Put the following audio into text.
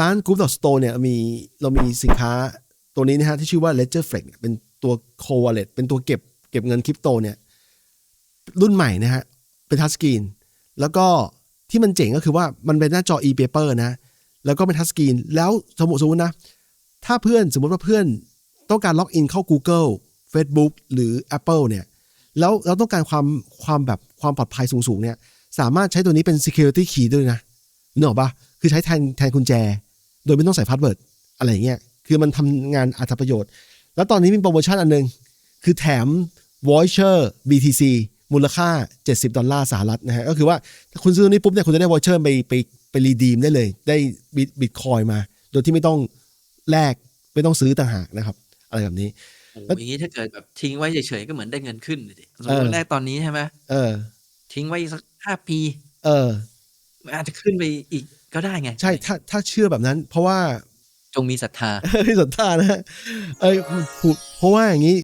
ร้าน Group Store เนี่ยมีเรามีสินค้าตัวนี้นะฮะที่ชื่อว่า Ledger Flex เนี่ยเป็นตัว Core Wallet เป็นตัวเก็บเก็บเงินคริปโตเนี่ยรุ่นใหม่นะฮะเป็นทัชสกรีนแล้วก็ที่มันเจ๋งก็คือว่ามันเป็นหน้าจอ e-paper นะ แล้วก็เป็นทัชสกรีนแล้วสมมติสมมตินะ ถ้าเพื่อนสมมติว่าเพื่อนต้องการล็อกอินเข้า Google Facebook หรือ Apple เนี่ยแล้วเราต้องการความความแบบความปลอดภัยสูงๆเนี่ยสามารถใช้ตัวนี้เป็น security key ด้วยนะนึกออกปะ คือใช้แทนแทนกุญแจ โดยไม่ต้องใส่พาสเวิร์ดอะไรอย่างเงี้ยคือมันทำงานอัตประโยชน์ แล้วตอนนี้มีโปรโมชั่นอันหนึง คือแถม voucher BTC มูลค่า 70 ดอลลาร์สหรัฐนะฮะก็คือว่าถ้าคุณซื้อนี้ปุ๊บเนี่ยคุณจะได้ voucher ไปไปไปรีดีมได้เลย ได้บิตบิตคอยมา โดยที่ไม่ต้องแลกไม่ต้องซื้อต่างหากนะครับ อะไรแบบนี้โอ้โหอย่างนี้ถ้าเกิดแบบทิ้งไว้เฉยๆก็เหมือนได้เงินขึ้นเลยดิสมเอมอติแรกตอนนี้ใช่ไหมเออ ทิ้งไว้สักห้าปี เออ มันอาจจะขึ้นไปอีกก็ได้ไง ใช่ถ้าถ้าเชื่อแบบนั้น เพราะว่าจงมีศรัทธาไม่ศรัทธานะฮะเอ้ยเพราะว่าอย่างนี้